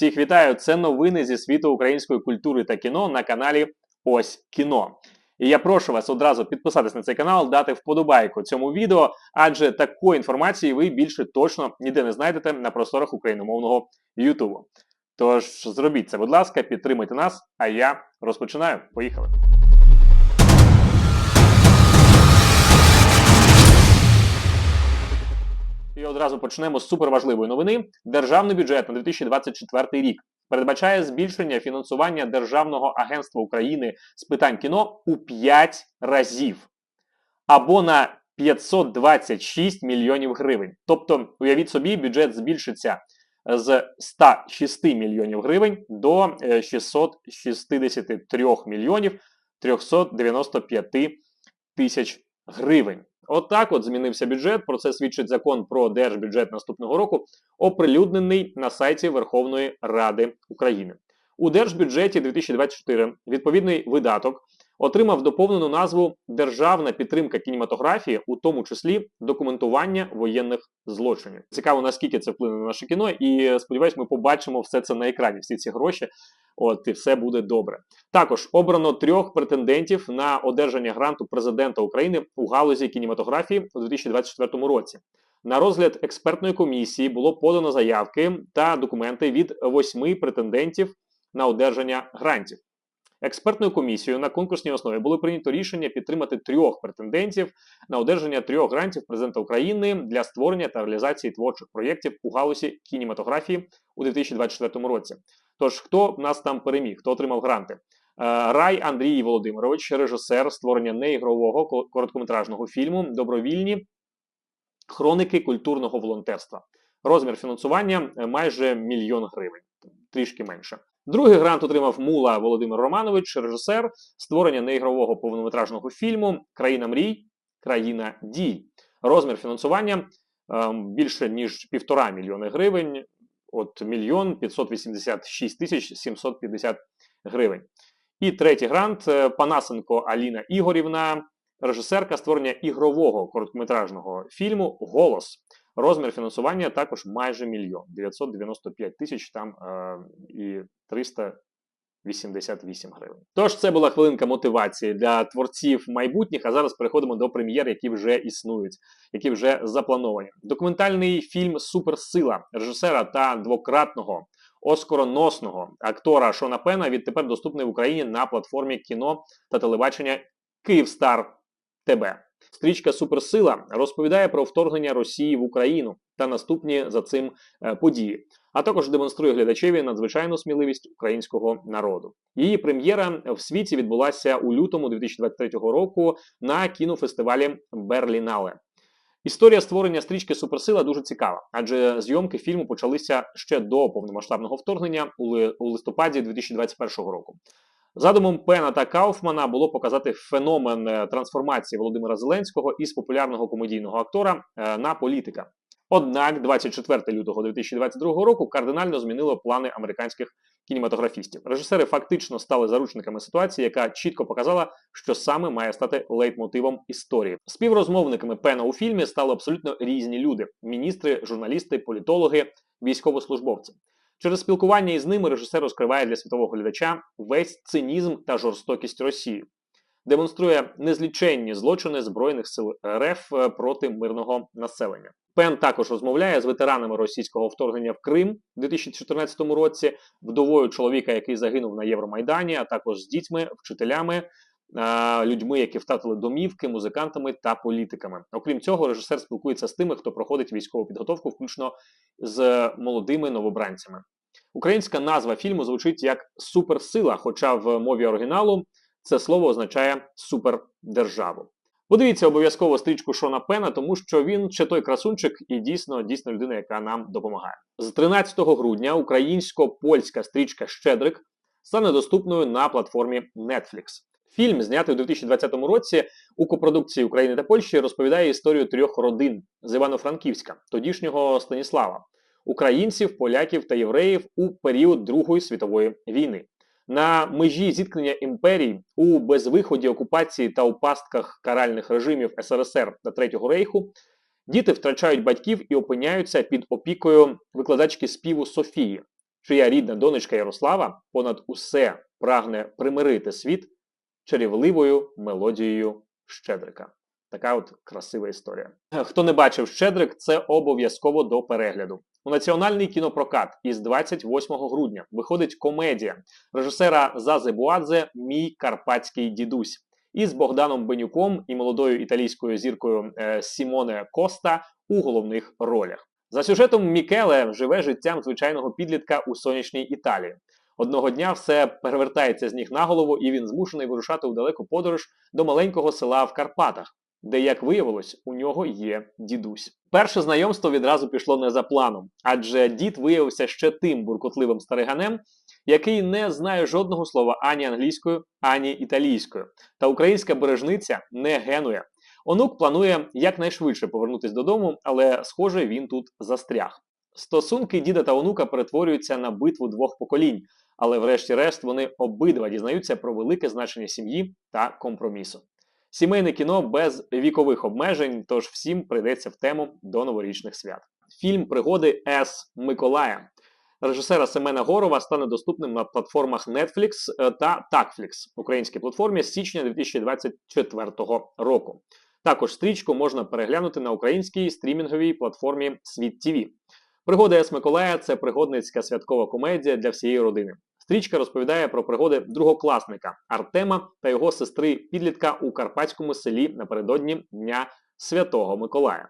Всіх вітаю! Це новини зі світу української культури та кіно на каналі Ось кіно. І я прошу вас одразу підписатись на цей канал, дати вподобайку цьому відео, адже такої інформації ви більше точно ніде не знайдете на просторах україномовного Ютубу. Тож зробіть це, будь ласка, підтримайте нас, а я розпочинаю. Поїхали! І одразу почнемо з суперважливої новини. Державний бюджет на 2024 рік передбачає збільшення фінансування Державного агентства України з питань кіно у 5 разів або на 526 мільйонів гривень. Тобто, уявіть собі, бюджет збільшиться з 106 мільйонів гривень до е, 663 мільйонів 395 тисяч гривень. Отак от, змінився бюджет. Про це свідчить закон про держбюджет наступного року, оприлюднений на сайті Верховної Ради України. У держбюджеті 2024 відповідний видаток отримав доповнену назву Державна підтримка кінематографії, у тому числі документування воєнних злочинів. Цікаво, наскільки це вплине на наше кіно, і сподіваюсь, ми побачимо все це на екрані. Всі ці гроші. От і все буде добре. Також обрано трьох претендентів на одержання гранту президента України у галузі кінематографії у 2024 році. На розгляд експертної комісії було подано заявки та документи від восьми претендентів на одержання грантів. Експертною комісією на конкурсній основі було прийнято рішення підтримати трьох претендентів на одержання трьох грантів президента України для створення та реалізації творчих проєктів у галузі кінематографії у 2024 році. Тож, хто нас там переміг, хто отримав гранти? Е, Рай Андрій Володимирович, режисер створення неігрового короткометражного фільму Добровільні хроники культурного волонтерства. Розмір фінансування е, майже мільйон гривень, трішки менше. Другий грант отримав Мула Володимир Романович, режисер створення неігрового повнометражного фільму Країна мрій, країна дій. Розмір фінансування е, більше ніж півтора мільйони гривень. От мільйон 586 тисяч 750 гривень. І третій грант е, Панасенко Аліна Ігорівна, режисерка створення ігрового короткометражного фільму Голос. Розмір фінансування також майже мільйон 995 тисяч там е, і 388 гривень. Тож це була хвилинка мотивації для творців майбутніх. А зараз переходимо до прем'єр, які вже існують, які вже заплановані. Документальний фільм Суперсила режисера та двократного оскароносного актора Шона Пена відтепер доступний в Україні на платформі кіно та телебачення Київстар ТБ. Стрічка Суперсила розповідає про вторгнення Росії в Україну та наступні за цим е, події, а також демонструє глядачеві надзвичайну сміливість українського народу. Її прем'єра в світі відбулася у лютому 2023 року на кінофестивалі Берлінале. Історія створення стрічки Суперсила дуже цікава, адже зйомки фільму почалися ще до повномасштабного вторгнення у листопаді 2021 року. Задумом Пена та Кауфмана було показати феномен е, трансформації Володимира Зеленського із популярного комедійного актора е, на політика. Однак, 24 лютого 2022 року кардинально змінило плани американських кінематографістів. Режисери фактично стали заручниками ситуації, яка чітко показала, що саме має стати лейтмотивом історії. Співрозмовниками Пена у фільмі стали абсолютно різні люди: міністри, журналісти, політологи, військовослужбовці. Через спілкування із ними режисер розкриває для світового глядача весь цинізм та жорстокість Росії, демонструє незліченні злочини Збройних сил РФ е, проти мирного населення. Пен також розмовляє з ветеранами російського вторгнення в Крим у 2014 році, вдовою чоловіка, який загинув на Євромайдані, а також з дітьми, вчителями. Людьми, які втратили домівки, музикантами та політиками. Окрім цього, режисер спілкується з тими, хто проходить військову підготовку, включно з молодими новобранцями. Українська назва фільму звучить як суперсила, хоча в мові оригіналу це слово означає супердержаву. Подивіться обов'язково стрічку Шона Пена, тому що він ще той красунчик і дійсно дійсно людина, яка нам допомагає. З 13 грудня українсько-польська стрічка Щедрик стане доступною на платформі Netflix. Фільм, знятий у 2020 році у копродукції України та Польщі, розповідає історію трьох родин з Івано-Франківська, тодішнього Станіслава, українців, поляків та євреїв у період Другої світової війни. На межі зіткнення імперій у безвиході окупації та у пастках каральних режимів СРСР та Третього рейху діти втрачають батьків і опиняються під опікою викладачки співу Софії, чия рідна донечка Ярослава понад усе прагне примирити світ чарівливою мелодією Щедрика. Така от красива історія. Хто не бачив Щедрик, це обов'язково до перегляду. У національний кінопрокат із 28 грудня виходить комедія режисера Зази Буадзе Мій карпатський дідусь із Богданом Бенюком і молодою італійською зіркою е, Сімоне Коста у головних ролях. За сюжетом Мікеле живе життям звичайного підлітка у сонячній Італії. Одного дня все перевертається з ніг на голову, і він змушений вирушати у далеку подорож до маленького села в Карпатах, де, як виявилось, у нього є дідусь. Перше знайомство відразу пішло не за планом, адже дід виявився ще тим буркотливим стариганем, який не знає жодного слова ані англійською, ані італійською. Та українська бережниця не генує. Онук планує якнайшвидше повернутися додому, але, схоже, він тут застряг. Стосунки діда та онука перетворюються на битву двох поколінь, але врешті-решт вони обидва дізнаються про велике значення сім'ї та компромісу. Сімейне кіно без вікових обмежень, тож всім прийдеться в тему до новорічних свят. Фільм Пригоди С. Миколая режисера Семена Горова стане доступним на платформах Netflix е, та Takflix, українській платформі з січня 2024 року. Також стрічку можна переглянути на українській стрімінговій платформі Світ ТВ. Пригоди С. Миколая це пригодницька святкова комедія для всієї родини. Стрічка розповідає про пригоди другокласника Артема та його сестри підлітка у карпатському селі напередодні Дня Святого Миколая.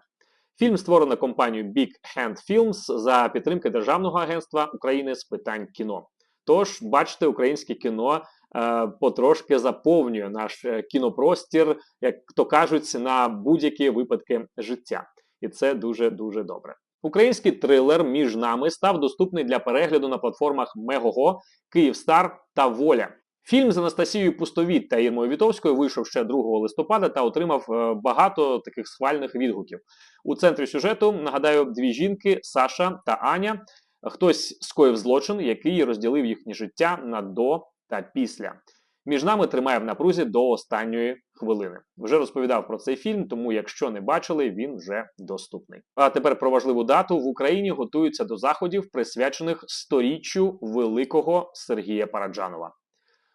Фільм створено компанією Big Hand Films за підтримки Державного агентства України з питань кіно. Тож, бачите, українське кіно е, потрошки заповнює наш е, кінопростір, як то кажуть, на будь-які випадки життя. І це дуже дуже добре. Український трилер між нами став доступний для перегляду на платформах Мегого, Київстар та Воля. Фільм з Анастасією Пустовіт та Ірмою Вітовською вийшов ще 2 листопада та отримав е, багато таких схвальних відгуків. У центрі сюжету нагадаю дві жінки Саша та Аня. Хтось скоїв злочин, який розділив їхнє життя на до та після. Між нами тримає в напрузі до останньої хвилини. Вже розповідав про цей фільм, тому якщо не бачили, він вже доступний. А тепер про важливу дату в Україні готуються до заходів, присвячених сторіччю великого Сергія Параджанова.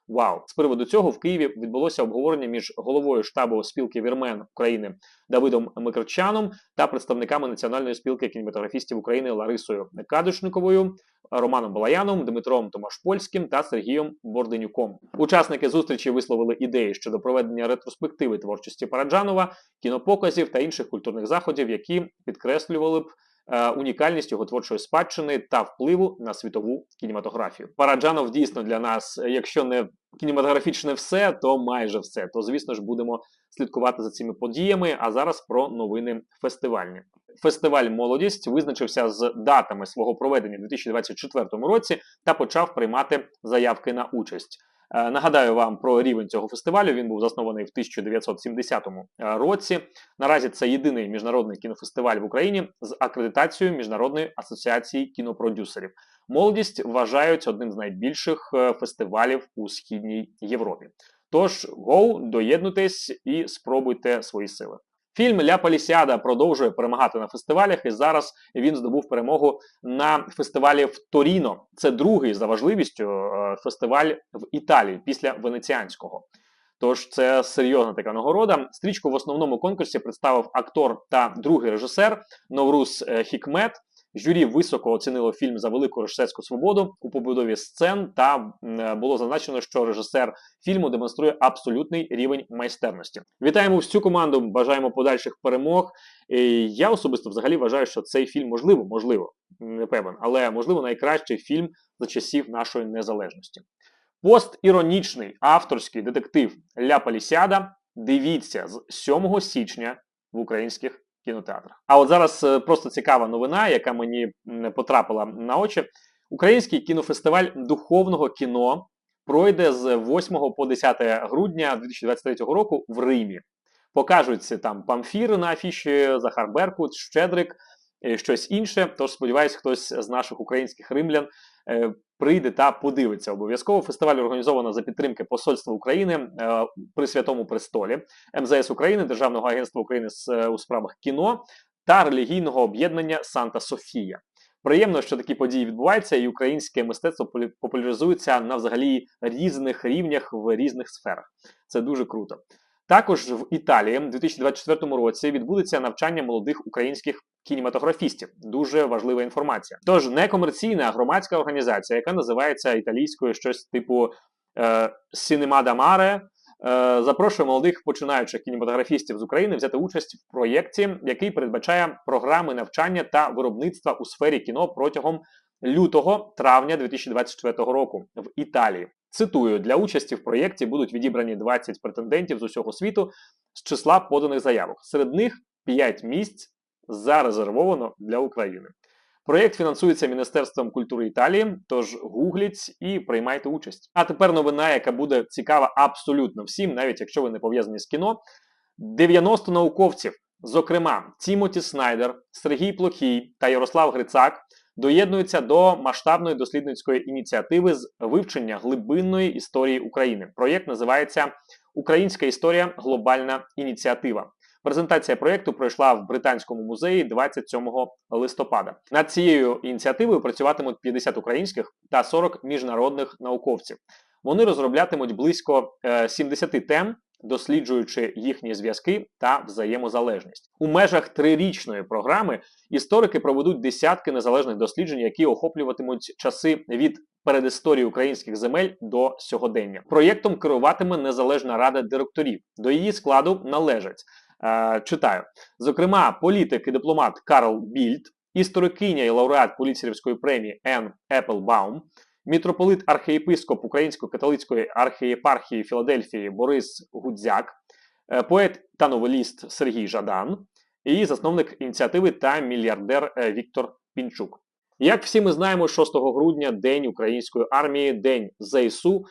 Вау! З приводу цього в Києві відбулося обговорення між головою штабу спілки Вірмен України Давидом Микрчаном та представниками Національної спілки кінематографістів України Ларисою Кадушниковою, Романом Балаяном, Дмитром Томашпольським та Сергієм Борденюком. Учасники зустрічі висловили ідеї щодо проведення ретроспективи творчості Параджанова, кінопоказів та інших культурних заходів, які підкреслювали б. Е, унікальність його творчої спадщини та впливу на світову кінематографію. Параджанов дійсно для нас, якщо не кінематографічне все, то майже все. То, звісно ж, будемо слідкувати за цими подіями. А зараз про новини фестивальні. Фестиваль Молодість визначився з датами свого проведення у 2024 році та почав приймати заявки на участь. Е, нагадаю вам про рівень цього фестивалю. Він був заснований в 1970 е, році. Наразі це єдиний міжнародний кінофестиваль в Україні з акредитацією Міжнародної асоціації кінопродюсерів. Молодість вважають одним з найбільших е, фестивалів у східній Європі. Тож, гоу, доєднуйтесь і спробуйте свої сили. Фільм Ля Палісіада продовжує перемагати на фестивалях, і зараз він здобув перемогу на фестивалі в Торіно. Це другий за важливістю е, фестиваль в Італії після венеціанського. Тож це серйозна така нагорода. Стрічку в основному конкурсі представив актор та другий режисер Новрус е, Хікмет. Журі високо оцінило фільм за велику режисерську свободу у побудові сцен, та е, було зазначено, що режисер фільму демонструє абсолютний рівень майстерності. Вітаємо всю команду! Бажаємо подальших перемог. Я особисто взагалі вважаю, що цей фільм можливо, можливо, не певен, але можливо найкращий фільм за часів нашої незалежності. Постіронічний авторський детектив Ля Палісіада. Дивіться з 7 січня в українських кінотеатрах. А от зараз е, просто цікава новина, яка мені потрапила на очі. Український кінофестиваль духовного кіно пройде з 8 по 10 грудня 2023 року в Римі. Покажуть там памфір на афіші, Захар Беркут, Щедрик, е, щось інше. Тож сподіваюсь, хтось з наших українських римлян прийде та подивиться обов'язково. Фестиваль організовано за підтримки Посольства України е, при Святому Престолі, МЗС України, Державного агентства України у справах кіно та релігійного об'єднання Санта Софія. Приємно, що такі події відбуваються, і українське мистецтво популяризується на взагалі різних рівнях в різних сферах. Це дуже круто. Також в Італії в 2024 році відбудеться навчання молодих українських кінематографістів. Дуже важлива інформація. Тож некомерційна громадська організація, яка називається італійською щось типу е, Cinema da е, запрошує молодих починаючих кінематографістів з України взяти участь в проєкті, який передбачає програми навчання та виробництва у сфері кіно протягом лютого-травня 2024 року в Італії. Цитую, для участі в проєкті будуть відібрані 20 претендентів з усього світу з числа поданих заявок. Серед них 5 місць зарезервовано для України. Проєкт фінансується Міністерством культури Італії, тож гугліть і приймайте участь. А тепер новина, яка буде цікава абсолютно всім, навіть якщо ви не пов'язані з кіно. 90 науковців, зокрема Тімоті Снайдер, Сергій Плохій та Ярослав Грицак, доєднуються до масштабної дослідницької ініціативи з вивчення глибинної історії України. Проєкт називається Українська історія глобальна ініціатива. Презентація проєкту пройшла в Британському музеї 27 листопада. Над цією ініціативою працюватимуть 50 українських та 40 міжнародних науковців. Вони розроблятимуть близько е, 70 тем, досліджуючи їхні зв'язки та взаємозалежність. У межах трирічної програми історики проведуть десятки незалежних досліджень, які охоплюватимуть часи від передісторії українських земель до сьогодення. Проєктом керуватиме незалежна рада директорів. До її складу належать е, читаю, зокрема, політик і дипломат Карл Більд, історикиня і лауреат Пуліцерівської премії Енн Еплбаум, мітрополит архієпископ Української католицької архієпархії Філадельфії Борис Гудзяк, е, поет та новеліст Сергій Жадан і засновник ініціативи та мільярдер е, Віктор Пінчук. Як всі ми знаємо, 6 грудня День української армії, День ЗСУ.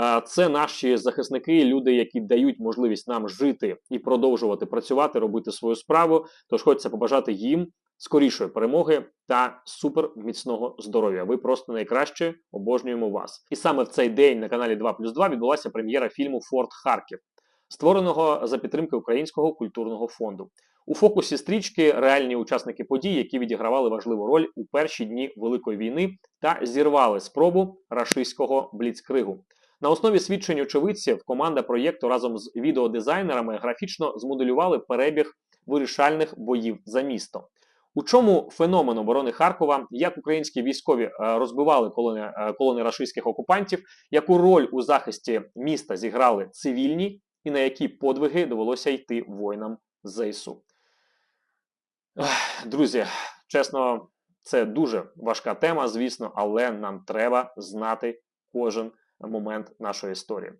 Е, Це наші захисники, люди, які дають можливість нам жити і продовжувати працювати, робити свою справу. Тож хочеться побажати їм скорішої перемоги та суперміцного здоров'я. Ви просто найкраще обожнюємо вас. І саме в цей день на каналі 2 плюс 2 відбулася прем'єра фільму Форт Харків, створеного за підтримки Українського культурного фонду. У фокусі стрічки реальні учасники подій, які відігравали важливу роль у перші дні Великої війни та зірвали спробу рашистського бліцкригу. На основі свідчень очевидців команда проєкту разом з відеодизайнерами графічно змоделювали перебіг вирішальних боїв за місто. У чому феномен оборони Харкова, як українські військові е, розбивали колони, е, колони рашистських окупантів, яку роль у захисті міста зіграли цивільні, і на які подвиги довелося йти воїнам ЗСУ? Друзі, чесно, це дуже важка тема, звісно, але нам треба знати кожен момент нашої історії.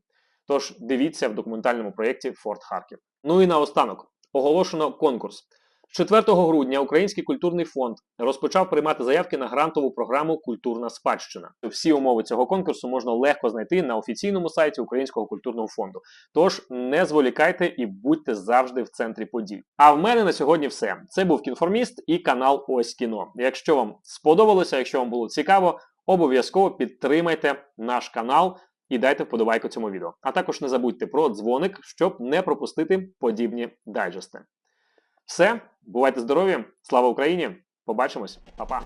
Тож дивіться в документальному проєкті Форт Харків. Ну і наостанок оголошено конкурс. З 4 грудня Український культурний фонд розпочав приймати заявки на грантову програму Культурна спадщина. Всі умови цього конкурсу можна легко знайти на офіційному сайті Українського культурного фонду. Тож не зволікайте і будьте завжди в центрі подій. А в мене на сьогодні все. Це був кінформіст і канал Ось кіно. Якщо вам сподобалося, якщо вам було цікаво, обов'язково підтримайте наш канал і дайте вподобайку цьому відео. А також не забудьте про дзвоник, щоб не пропустити подібні дайджести. Все, бувайте здорові! Слава Україні! Побачимось, Па-па!